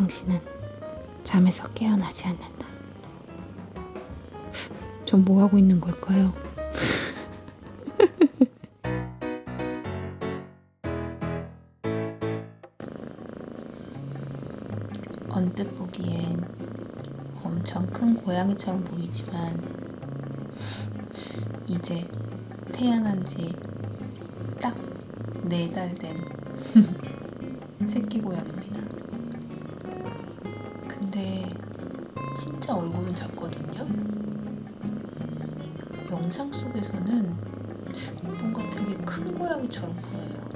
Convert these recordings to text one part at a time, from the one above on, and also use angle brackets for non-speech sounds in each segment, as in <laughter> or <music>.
당신은 잠에서 깨어나지 않는다. 전 뭐 하고 있는 걸까요? <laughs> 언뜻 보기엔 엄청 큰 고양이처럼 보이지만 이제 태어난 지딱 네 달 된 <laughs> 새끼 고양입니다. 진짜 얼굴은 작거든요. 영상 속에서는 뭔가 되게 큰 고양이처럼 보여요.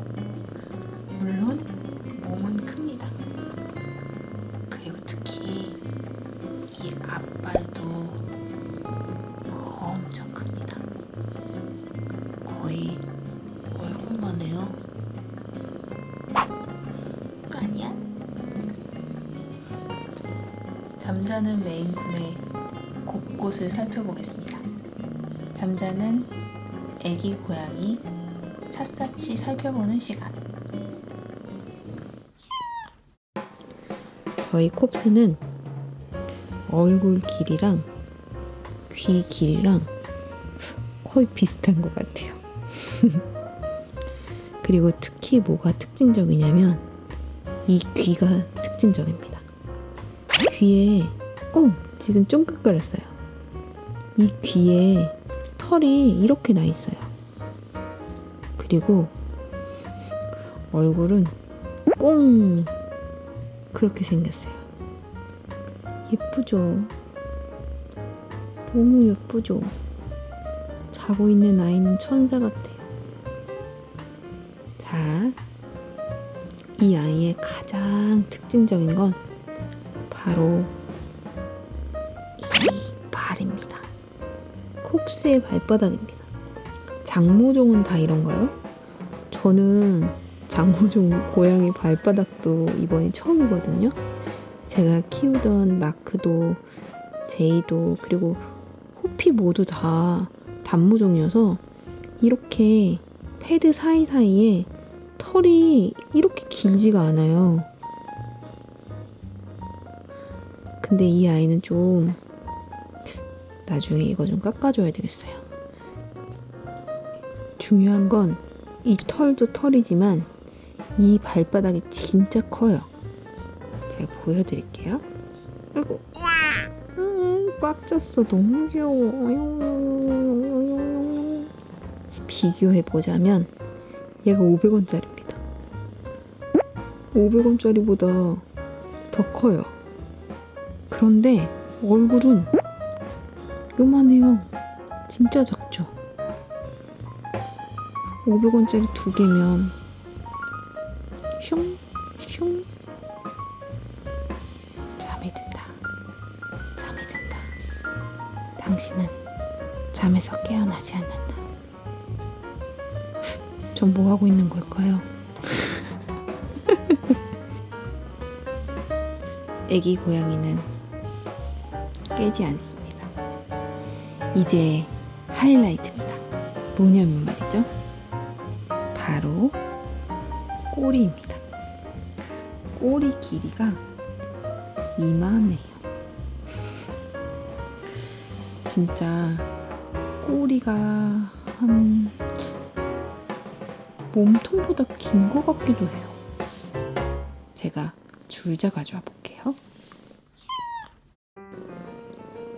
잠자는 메인쿤의 곳곳을 살펴보겠습니다. 잠자는 애기 고양이 샅샅이 살펴보는 시간. 저희 콥스는 얼굴 길이랑 귀 길이랑 거의 비슷한 것 같아요. <laughs> 그리고 특히 뭐가 특징적이냐면 이 귀가 특징적입니다. 귀에 어 지금 쫑긋 거렸어요. 이 귀에 털이 이렇게 나 있어요. 그리고 얼굴은 꽁 그렇게 생겼어요. 예쁘죠? 너무 예쁘죠? 자고 있는 아이는 천사 같아요. 자, 이 아이의 가장 특징적인 건 바로 콥스의 발바닥입니다. 장모종은 다 이런가요? 저는 장모종 고양이 발바닥도 이번이 처음이거든요. 제가 키우던 마크도 제이도 그리고 호피 모두 다 단모종이어서 이렇게 패드 사이사이에 털이 이렇게 길지가 않아요. 근데 이 아이는 좀 나중에 이거 좀 깎아줘야 되겠어요. 중요한 건 이 털도 털이지만 이 발바닥이 진짜 커요. 제가 보여드릴게요. 아이고. 음, 꽉 찼어. 너무 귀여워. 비교해보자면 얘가 500원짜리입니다. 500원짜리보다 더 커요. 그런데 얼굴은 요만해요. 진짜 작죠? 500원짜리 두 개면 슝, 슝. 잠이 든다. 잠이 든다. 당신은 잠에서 깨어나지 않는다. <laughs> 전 뭐 하고 있는 걸까요? <laughs> 애기 고양이는 깨지 않습니다. 이제 하이라이트입니다. 뭐냐면 말이죠. 바로 꼬리입니다. 꼬리 길이가 이만해요. 진짜 꼬리가 한 몸통보다 긴 것 같기도 해요. 제가 줄자 가져와 볼게요.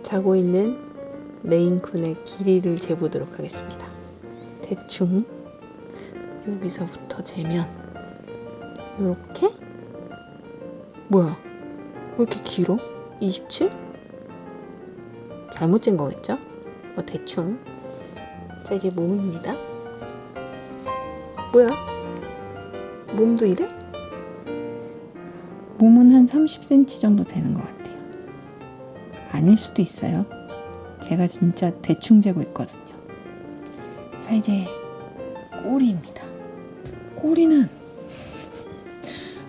자고 있는 메인쿤의 길이를 재보도록 하겠습니다. 대충 여기서부터 재면 이렇게 뭐야 왜 이렇게 길어? 27? 잘못 잰 거겠죠? 뭐 대충 자 이게 몸입니다 뭐야? 몸도 이래? 몸은 한 30cm 정도 되는 것 같아요 아닐 수도 있어요 제가 진짜 대충 재고 있거든요 자 이제 꼬리입니다 꼬리는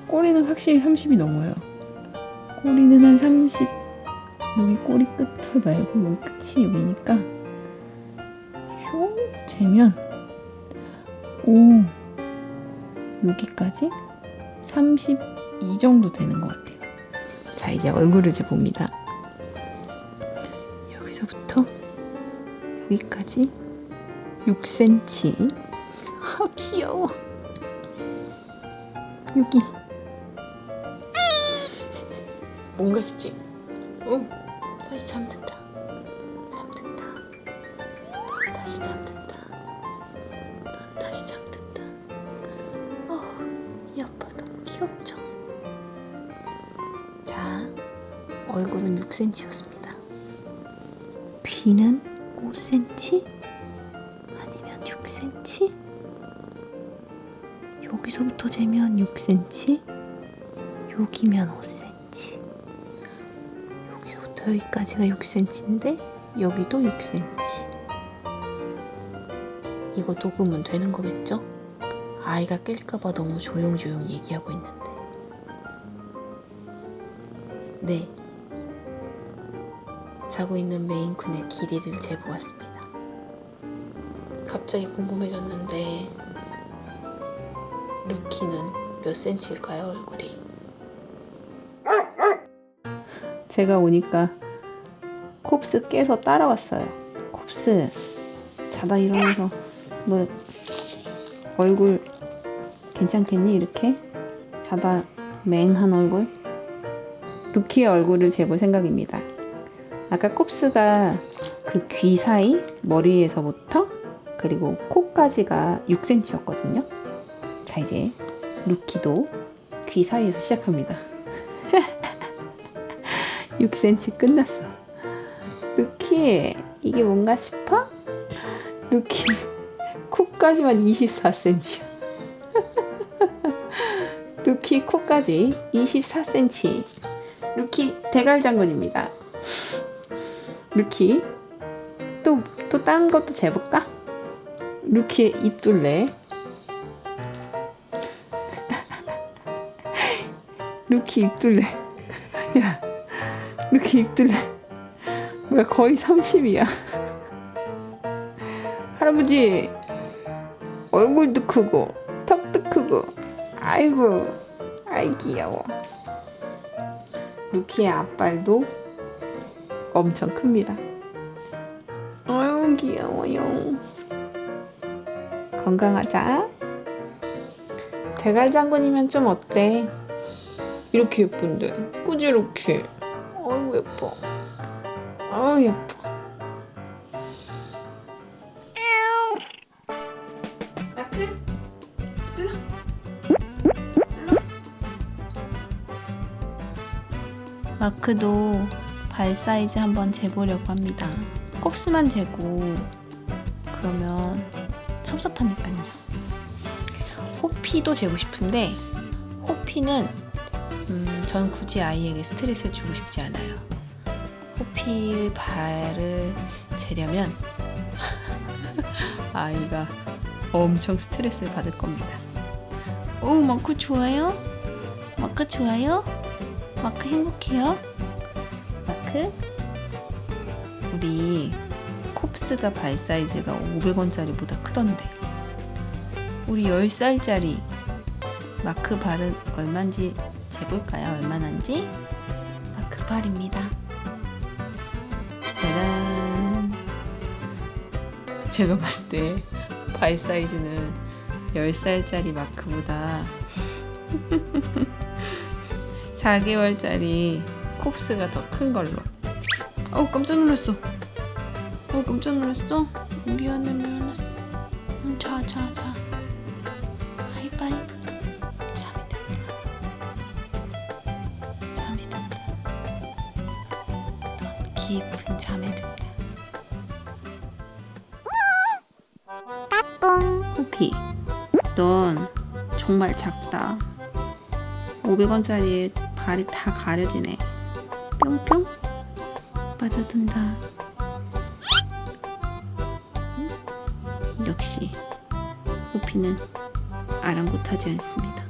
꼬리는 확실히 30이 넘어요. 꼬리는 한 30. 여기 꼬리 끝을 말고 여기 끝이 여기니까 흉 재면 오 여기까지 32 정도 되는 것 같아요. 자 이제 얼굴을 재봅니다. 여기까지 6cm. 아 귀여워. 여기. 뭔가 싶지? 어, 다시 잠든다. 잠든다. 넌 다시 잠든다. 넌 다시 잠든다. 어, 이 아빠 너무 귀엽죠? 자, 얼굴은 6cm였습니다. 귀는 5cm? 아니면 6cm? 여기서부터 재면 6cm? 여기면 5cm. 여기서부터 여기까지가 6cm인데 여기도 6cm. 이거 녹으면 되는 거겠죠? 아이가 깰까봐 너무 조용조용 얘기하고 있는데. 네. 자고 있는 메인쿤의 길이를 재보았습니다. 갑자기 궁금해졌는데 루키는 몇 센치일까요, 얼굴이? 제가 오니까 콥스 깨서 따라왔어요. 콥스 자다 일어나서 너 얼굴 괜찮겠니? 이렇게 자다 맹한 얼굴 루키의 얼굴을 재볼 생각입니다. 아까 콥스가 그 귀 사이 머리에서부터 그리고 코까지가 6cm였거든요. 자 이제 루키도 귀 사이에서 시작합니다. <laughs> 6cm 끝났어. 루키 이게 뭔가 싶어? 루키 코까지만 24cm. <laughs> 루키 코까지 24cm. 루키 대갈 장군입니다. 루키 또 또 다른 것도 재볼까? 루키의 입둘레. <laughs> 루키 입둘레. <laughs> 야, 루키 입둘레. 뭐야 거의 30이야. <laughs> 할아버지 얼굴도 크고 턱도 크고 아이고 아이 귀여워. 루키의 앞발도 엄청 큽니다. 아유 귀여워요. 건강하자. 대갈 장군이면 좀 어때? 이렇게 예쁜데 꾸지 이렇게. 아이고 예뻐. 아유 예뻐. 마크 일로. 마크도 발 사이즈 한번 재보려고 합니다. kop스만 재고 그러면 섭섭하니까요. 호피도 재고 싶은데 호피는 음, 전 굳이 아이에게 스트레스를 주고 싶지 않아요. 호피 발을 재려면 <laughs> 아이가 엄청 스트레스를 받을 겁니다. 오, 마크 좋아요? 마크 좋아요? 마크 행복해요? 마크? 우리 콥스가 발 사이즈가 500원짜리보다 크던데 우리 10살짜리 마크 발은 얼마인지 재볼까요? 얼마나인지 마크 발입니다 짜란 제가 봤을 때 발 사이즈는 10살짜리 마크보다 <laughs> 4개월짜리 콥스가 더 큰 걸로 어우 깜짝 놀랐어 어 깜짝 놀랐어 미안해 미안해 응, 자, 자, 자. 하이파이브. 잠이 든다. 잠이 든다. 넌 깊은 잠에 든다. 호피, 넌 정말 작다. 500원짜리에 발이 다 가려지네. 뿅뿅 빠져든다. 역시 호피는 아랑곳하지 않습니다.